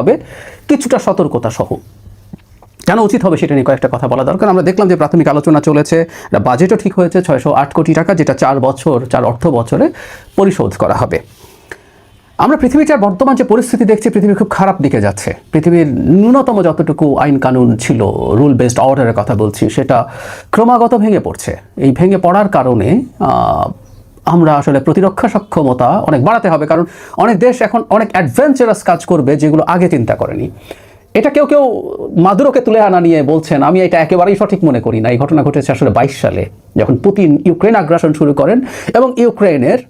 হবে, কিছুটা সতর্কতা সহ কেন উচিত হবে সেটা নিয়ে কয়েকটা কথা বলা দরকার? আমরা দেখলাম যে প্রাথমিক আলোচনা চলেছে বাজেটও ঠিক হয়েছে, ছয়শো আট কোটি টাকা, যেটা চার বছর, চার অর্থ বছরে পরিশোধ করা হবে। আমরা পৃথিবীটার বর্তমান যে পরিস্থিতি দেখছি, পৃথিবী খুব খারাপ দিকে যাচ্ছে। পৃথিবীর ন্যূনতম যতটুকু আইন কানুন ছিল রুল বেসড অর্ডারের কথা বলছি, সেটা ক্রমাগত ভেঙে পড়ছে। এই ভেঙে পড়ার কারণে আমরা আসলে প্রতিরক্ষা সক্ষমতা অনেক বাড়াতে হবে, কারণ অনেক দেশ এখন অনেক অ্যাডভেঞ্চারাস কাজ করবে যেগুলো আগে চিন্তা করেনি। এটা কেউ কেউ মাদুরোকে তুলে আনা নিয়ে বলছেন, আমি এটা একেবারেই সঠিক মনে করি না। এই ঘটনা ঘটেছে আসলে বাইশ সালে, যখন পুতিন ইউক্রেন আগ্রাসন শুরু করেন এবং ইউক্রেনের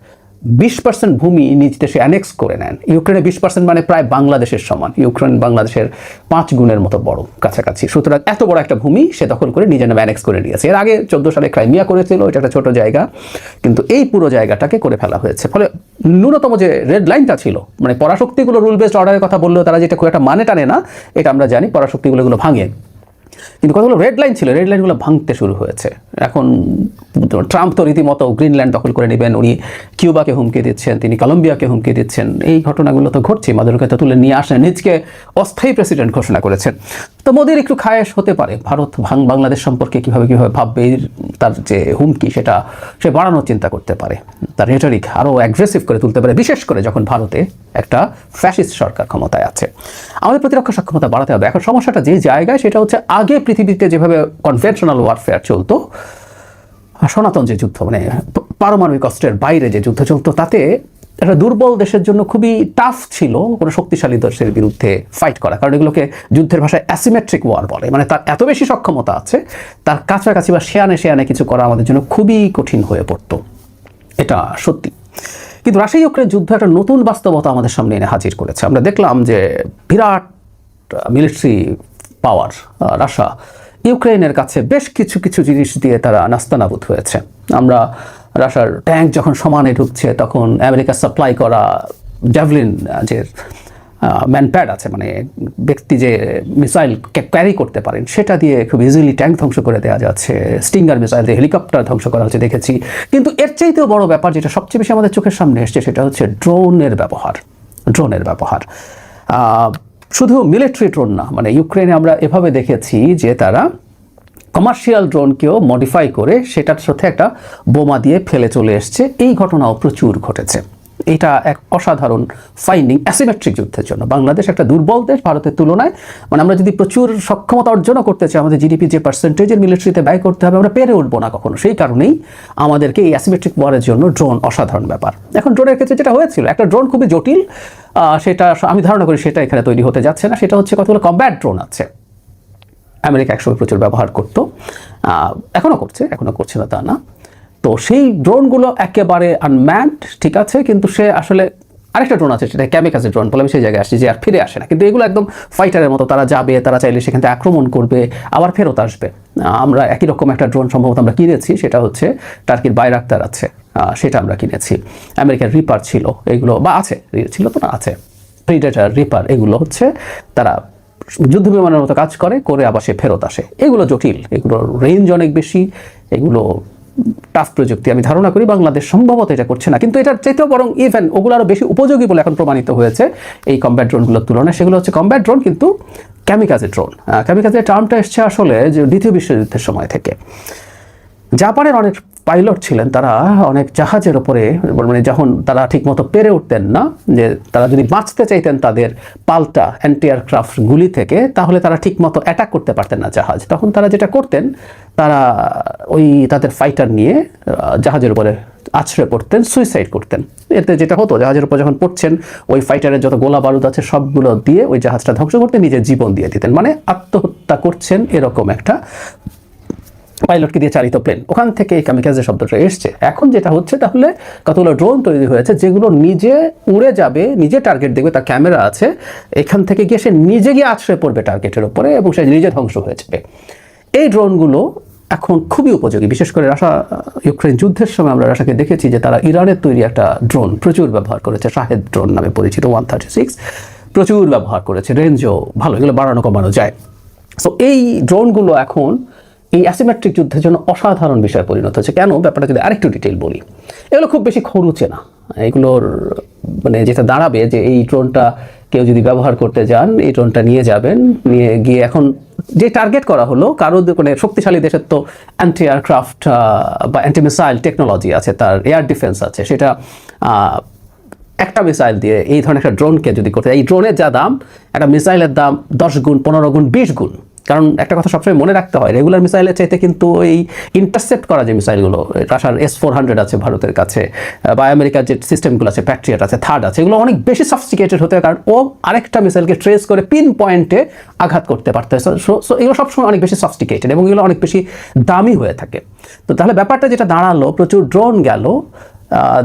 বিশ পার্সেন্ট ভূমি নিজ দেশে অ্যানেক্স করে নেন। ইউক্রেনের বিশ পার্সেন্ট মানে প্রায় বাংলাদেশের সমান। ইউক্রেন বাংলাদেশের পাঁচ গুণের মতো বড়, কাছাকাছি। সুতরাং এত বড় একটা ভূমি সে দখল করে নিজের নামে অ্যানেক্স করে নিয়েছে। এর আগে চোদ্দ সালে ক্রাইমিয়া করেছিল, এটা একটা ছোট জায়গা, কিন্তু এই পুরো জায়গাটাকে করে ফেলা হয়েছে। ফলে ন্যূনতম যে রেড লাইনটা ছিল মানে পরাশক্তিগুলো রুল বেসড অর্ডারের কথা বললেও তারা যেটা খুব একটা মানে টানে না, এটা আমরা জানি, পরাশক্তিগুলো ভাঙে। কিন্তু কতগুলো রেড লাইন ছিল রেড লাইনগুলো ভাঙতে শুরু হয়েছে। এখন ট্রাম্প তো রীতিমতো গ্রিনল্যান্ড দখল করে নেবেন, উনি কিউবাকে হুমকি দিচ্ছেন, তিনি কলম্বিয়াকে হুমকি দিচ্ছেন, এই ঘটনাগুলো তো ঘটছে মাদুরকে তো তুলে নিয়ে আসেন, নিজকে অস্থায়ী প্রেসিডেন্ট ঘোষণা করেছেন। তো মোদির একটু খায়েশ হতে পারে। ভারত ভাং- বাংলাদেশ সম্পর্কে কীভাবে কীভাবে ভাববে তার যে হুমকি, সেটা সে বাড়ানোর চিন্তা করতে পারে। তার রেটরিক আরও অ্যাগ্রেসিভ করে তুলতে পারে, বিশেষ করে যখন ভারতে একটা ফ্যাসিস্ট সরকার ক্ষমতায় আছে। আমাদের প্রতিরক্ষা সক্ষমতা বাড়াতে হবে। এখন সমস্যাটা যে জায়গায়, সেটা হচ্ছে আগে পৃথিবীতে যেভাবে কনভেনশনাল ওয়ারফেয়ার চলতো সনাতন যে যুদ্ধ মানে পারমাণবিক অস্ত্রের বাইরে যে যুদ্ধ চলতো, তাতে একটা দুর্বল দেশের জন্য খুবই টাফ ছিল কোনো শক্তিশালী দেশের বিরুদ্ধে ফাইট করা। কারণ এগুলোকে যুদ্ধের ভাষায় অ্যাসিমেট্রিক ওয়ার বলে। মানে তার এত বেশি সক্ষমতা আছে, তার কাছাকাছি বা শেয়ানে শেয়ানে কিছু করা আমাদের জন্য খুবই কঠিন হয়ে পড়তো। এটা সত্যি। কিন্তু রাশিয়া ইউক্রেন যুদ্ধ একটা নতুন বাস্তবতা আমাদের সামনে এনে হাজির করেছে। আমরা দেখলাম যে বিরাট মিলিটারি পাওয়ার রাশা ইউক্রেনের কাছে বেশ কিছু কিছু জিনিস দিয়ে তারা নাস্তানাবুদ হয়েছে। আমরা রাশার ট্যাঙ্ক যখন সমানে ঢুকছে, তখন আমেরিকা সাপ্লাই করা ড্যাভলিন যে ম্যানপ্যাড আছে মানে ব্যক্তি যে মিসাইল ক্যারি করতে পারেন, সেটা দিয়ে খুব ইজিলি ট্যাঙ্ক ধ্বংস করে দেওয়া যাচ্ছে। স্টিঙ্গার মিসাইল দিয়ে হেলিকপ্টার ধ্বংস করা হচ্ছে, দেখেছি। কিন্তু এর চাইতেও বড় ব্যাপার যেটা সবচেয়ে বেশি আমাদের চোখের সামনে এসছে, সেটা হচ্ছে ড্রোনের ব্যবহার ড্রোনের ব্যবহার। শুধু মিলিটারি ড্রোন না মানে ইউক্রেনে আমরা এভাবে দেখেছি যে তারা কমার্শিয়াল ড্রোনকেও মডিফাই করে সেটার সাথে একটা বোমা দিয়ে ফেলে চলে এসছে। এই ঘটনাও প্রচুর ঘটেছে। এটা এক অসাধারণ ফাইন্ডিং অ্যাসিমেট্রিক যুদ্ধের জন্য। বাংলাদেশ একটা দুর্বল দেশ, ভারতের তুলনায়। মানে আমরা যদি প্রচুর সক্ষমতা অর্জনও করতে চাই, আমাদের জিডিপি যে পার্সেন্টেজের মিলিটারিতে ব্যয় করতে হবে, আমরা পেরে উঠবো না কখনো। সেই কারণেই আমাদেরকে এই অ্যাসিমেট্রিক ওয়ারের জন্য ড্রোন অসাধারণ ব্যাপার। এখন ড্রোনের ক্ষেত্রে যেটা হয়েছিল, একটা ড্রোন খুবই জটিল সেটা আমি ধারণা করি সেটা এখানে তৈরি হতে যাচ্ছে না। সেটা হচ্ছে কতগুলো কম্ব্যাট ড্রোন আছে। আমেরিকা একসময় প্রচুর ব্যবহার করতো। এখনও করছে এখনও করছে না তা না। তো সেই ড্রোনগুলো একেবারে আনম্যান্ড ঠিক আছে, কিন্তু সে আসলে আরেকটা ড্রোন আছে, সেটা ক্যামিকাজে ড্রোন বলে আমি সেই জায়গায় আসছি, যে আর ফিরে আসে না। কিন্তু এগুলো একদম ফাইটারের মতো, তারা যাবে, তারা চাইলে সেখান থেকে আক্রমণ করবে, আবার ফেরত আসবে। আমরা একই রকম একটা ড্রোন সম্ভবত আমরা কিনেছি, সেটা হচ্ছে টার্কির বাইরাক্তার আছে সেটা আমরা কিনেছি। আমেরিকার রিপার ছিল এগুলো, বা আছে, ছিল তো না, আছে। প্রিডেটার রিপার এগুলো হচ্ছে তারা যুদ্ধ বিমানের মতো কাজ করে করে আবার সে ফেরত আসে। এগুলো জটিল এগুলোর রেঞ্জ অনেক বেশি, এগুলো টাফ প্রযুক্তি। আমি ধারণা করি বাংলাদেশ সম্ভবত এটা করছে না। কিন্তু এটার চাইতেও বরং ইভেন ওগুলো আরও বেশি উপযোগী বলে এখন প্রমাণিত হয়েছে এই কম্ব্যাট ড্রোনগুলোর তুলনায়। সেগুলো হচ্ছে কম্ব্যাট ড্রোন কিন্তু ক্যামিকাজে ড্রোন ক্যামিকাজের টার্মটা এসছে আসলে যে দ্বিতীয় বিশ্বযুদ্ধের সময় থেকে। জাপানের অনেক পাইলট ছিলেন, তারা অনেক জাহাজের ওপরে মানে যখন তারা ঠিকমতো পেরে উঠতেন না, যে তারা যদি বাঁচতে চাইতেন তাদের পাল্টা অ্যান্টি এয়ারক্রাফট গুলি থেকে, তাহলে তারা ঠিকমতো অ্যাটাক করতে পারতেন না জাহাজ। তখন তারা যেটা করতেন, তারা ওই তাদের ফাইটার নিয়ে জাহাজের উপরে আছড়ে পড়তেন সুইসাইড করতেন। এতে যেটা হতো, জাহাজের উপর যখন পড়ছেন, ওই ফাইটারের যত গোলা বারুদ আছে, সবগুলো দিয়ে ওই জাহাজটা ধ্বংস করতে নিজের জীবন দিয়ে দিতেন। মানে আত্মহত্যা করছেন এরকম একটা পাইলটকে দিয়ে চালিত প্লেন ওখান থেকে এই কামিকাজের শব্দটা এসছে। এখন যেটা হচ্ছে তাহলে কতগুলো ড্রোন তৈরি হয়েছে, যেগুলো নিজে উড়ে যাবে, নিজে টার্গেট দেখবে, তার ক্যামেরা আছে, এখান থেকে গিয়ে সে নিজে গিয়ে আছড়ে পড়বে টার্গেটের উপরে এবং সে নিজে ধ্বংস হয়ে যাবে। এই ড্রোনগুলো এখন খুবই উপযোগী, বিশেষ করে রাশা ইউক্রেন যুদ্ধের সময় আমরা রাশাকে দেখেছি যে তারা ইরানের তৈরি একটা ড্রোন প্রচুর ব্যবহার করেছে, শাহেদ ড্রোন নামে পরিচিত, ওয়ান থার্টি সিক্স, প্রচুর ব্যবহার করেছে রেঞ্জও ভালো, এগুলো বাড়ানো কমানো যায়। সো এই ড্রোনগুলো এখন এই অ্যাসিমেট্রিক যুদ্ধের জন্য অসাধারণ বিষয় পরিণত হচ্ছে কেন? ব্যাপারটা যদি আরেকটু ডিটেল বলি। এগুলো খুব বেশি খরুচে না। এগুলোর মানে যেটা দাঁড়াবে যে এই ড্রোনটা কেউ যদি ব্যবহার করতে যান, এই ড্রোনটা নিয়ে যাবেন, নিয়ে গিয়ে এখন যে টার্গেট করা হলো, কারও মানে শক্তিশালী দেশের তো অ্যান্টি এয়ারক্রাফট বা অ্যান্টি মিসাইল টেকনোলজি আছে, তার এয়ার ডিফেন্স আছে। সেটা একটা মিসাইল দিয়ে এই ধরনের একটা ড্রোনকে যদি করতে এই ড্রোনের যা দাম, একটা মিসাইলের দাম দশ গুণ, পনেরো গুণ, বিশ গুণ। কারণ একটা কথা সবসময় মনে রাখতে হয় রেগুলার মিসাইলের চাইতে কিন্তু এই ইন্টারসেপ্ট করা যে মিসাইলগুলো রাশার এস ফোর হান্ড্রেড আছে ভারতের কাছে বা আমেরিকার যে সিস্টেমগুলো আছে প্যাট্রিয়ট আছে থার্ড আছে, এগুলো অনেক বেশি সফিস্টিকেটেড হতে কারণ ও আরেকটা মিসাইলকে ট্রেস করে পিন পয়েন্টে আঘাত করতে পারতে হয়। সো এগুলো সবসময় অনেক বেশি সফিস্টিকেটেড এবং এগুলো অনেক বেশি দামি হয়ে থাকে। তো তাহলে ব্যাপারটা যেটা দাঁড়াল, প্রচুর ড্রোন গেল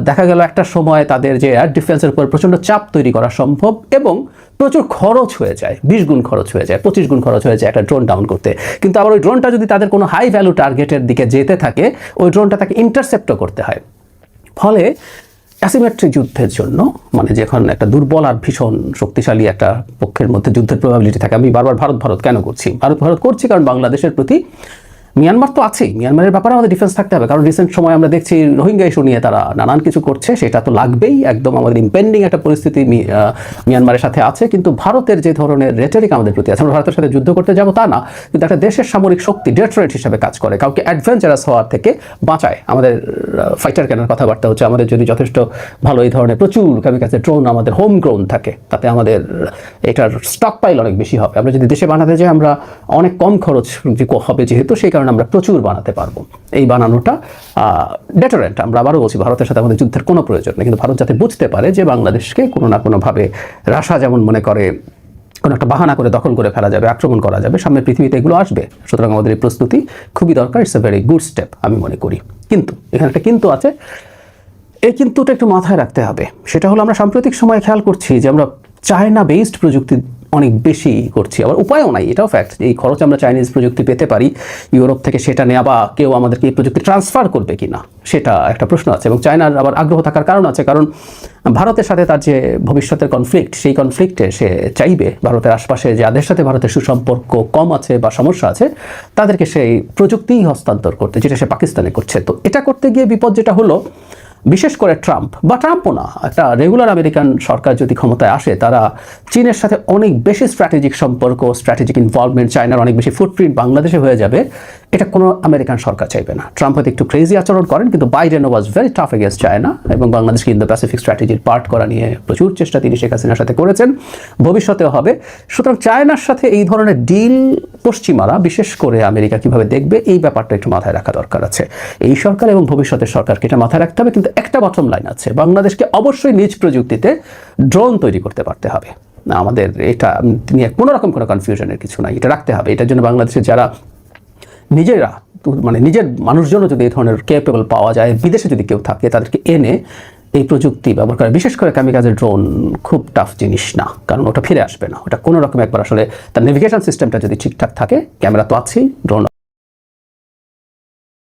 দেখা গেল একটা সময় তাদের যে এয়ার ডিফেন্সের উপর প্রচণ্ড চাপ তৈরি করা সম্ভব এবং প্রচুর খরচ হয়ে যায়, বিশ গুণ খরচ হয়ে যায়, পঁচিশ গুণ খরচ হয়ে যায় একটা ড্রোন ডাউন করতে। কিন্তু আবার ওই ড্রোনটা যদি তাদের কোনো হাই ভ্যালু টার্গেটের দিকে যেতে থাকে, ওই ড্রোনটা তাকে ইন্টারসেপ্টও করতে হয়। ফলে অ্যাসিমেট্রিক যুদ্ধের জন্য মানে যখন একটা দুর্বল আর ভীষণ শক্তিশালী একটা পক্ষের মধ্যে যুদ্ধের প্রবাবিলিটি থাকে, আমি বারবার ভারত ভারত কেন করছি? ভারত ভারত করছি কারণ বাংলাদেশের প্রতি মিয়ানমার তো আছেই। মিয়ানমারের ব্যাপারে আমাদের ডিফেন্স থাকতে হবে। কারণ রিসেন্ট সময় আমরা দেখছি রোহিঙ্গা ইস্যু নিয়ে তারা নানান কিছু করছে। সেটা তো লাগবেই। একদম আমাদের ইম্পেন্ডিং একটা পরিস্থিতি মিয়ানমারের সাথে আছে। কিন্তু ভারতের যে ধরনের রেটারিক আমাদের প্রতি আছে, আমরা ভারতের সাথে যুদ্ধ করতে যাব তা না। কিন্তু একটা দেশের সামরিক শক্তি ডেটরেট হিসেবে কাজ করে। কাউকে অ্যাডভেঞ্চারাস হওয়ার থেকে বাঁচায়। আমাদের ফাইটার কেনার কথাবার্তা হচ্ছে, আমাদের যদি যথেষ্ট ভালো এই ধরনের প্রচুর কামি কাছে ড্রোন আমাদের হোম গ্রোন থাকে, তাতে আমাদের এটার স্টক পাইল অনেক বেশি হবে। আমরা যদি দেশে বানাতে যাই, আমরা অনেক কম খরচ হবে যেহেতু, সেই কারণে আমরা প্রচুর বানাতে পারব। এই বানানোটা ডেটারেন্ট আমরা আবারও বলছি, ভারতের সাথে আমাদের যুদ্ধের কোনো প্রয়োজন নেই। কিন্তু ভারত যাতে বুঝতে পারে যে বাংলাদেশকে কোনো না কোনোভাবে রাশা যেমন মনে করে, কোনো একটা বাহানা করে দখল করে ফেলা যাবে, আক্রমণ করা যাবে, সামনে পৃথিবীতে এগুলো আসবে। সুতরাং আমাদের এই প্রস্তুতি খুবই দরকার it's a very good step আমি মনে করি। কিন্তু, এখানে একটা কিন্তু আছে, এই কিন্তুটা একটু মাথায় রাখতে হবে। সেটা হলো আমরা সাম্প্রতিক সময়ে খেয়াল করছি যে আমরা চায়না বেসড প্রযুক্তি অনেক বেশি করছি। আবার উপায়ও নাই, এটাও ফ্যাক্ট এই খরচ আমরা চাইনিজ প্রযুক্তি পেতে পারি, ইউরোপ থেকে সেটা নেওয়া বা কেউ আমাদেরকে এই প্রযুক্তি ট্রান্সফার করবে কি না সেটা একটা প্রশ্ন আছে এবং চায়নার আবার আগ্রহ থাকার কারণ আছে, কারণ ভারতের সাথে তার যে ভবিষ্যতের কনফ্লিক্ট সেই কনফ্লিক্টে সে চাইবে, ভারতের আশপাশে যাদের সাথে ভারতের সুসম্পর্ক কম আছে বা সমস্যা আছে, তাদেরকে সেই প্রযুক্তিই হস্তান্তর করতে, যেটা সে পাকিস্তানে করছে। তো এটা করতে গিয়ে বিপদ যেটা হলো বিশেষ করে ট্রাম্প, বা ট্রাম্পও না, একটা রেগুলার আমেরিকান সরকার যদি ক্ষমতায় আসে, তারা চীনের সাথে অনেক বেশি স্ট্র্যাটেজিক সম্পর্ক স্ট্র্যাটেজিক ইনভলভমেন্ট চায়নার অনেক বেশি ফুটপ্রিন্ট বাংলাদেশে হয়ে যাবে, এটা কোনো আমেরিকান সরকার চাইবে না। ট্রাম্প হয়তো একটু ক্রেজি আচরণ করেন, কিন্তু Biden was very tough against China এবং বাংলাদেশকে ইন্দো প্যাসিফিক স্ট্র্যাটেজির পার্ট করা নিয়ে প্রচুর চেষ্টা তিনি শেখ হাসিনার সাথে করেছেন। ভবিষ্যতেও হবে। সুতরাং চায়নার সাথে এই ধরনের ডিল পশ্চিমারা, বিশেষ করে আমেরিকা কীভাবে দেখবে, এই ব্যাপারটা একটু মাথায় রাখা দরকার আছে। এই সরকার এবং ভবিষ্যতের সরকারকে এটা মাথায় রাখতে হবে, কিন্তু একটা বটম লাইন আছে। বাংলাদেশকে অবশ্যই নিজ প্রযুক্তিতে ড্রোন তৈরি করতে পারতে হবে। না, আমাদের এটা নিয়ে কোনো রকম কোনো কনফিউশনের কিছু নাই। এটা রাখতে হবে। এটার জন্য বাংলাদেশের যারা নিজেরা মানে নিজের মানুষজনও যদি এই ধরনের কেপেবল পাওয়া যায়, বিদেশে যদি কেউ থাকে, তাদেরকে এনে এই প্রযুক্তি ব্যবহার করে, বিশেষ করে কামিকাজের ড্রোন খুব টাফ জিনিস না, কারণ ওটা ফিরে আসবে না। ওটা কোনো রকম একবার আসলে তার নেভিগেশন সিস্টেমটা যদি ঠিকঠাক থাকে ক্যামেরা তো আছেই ড্রোন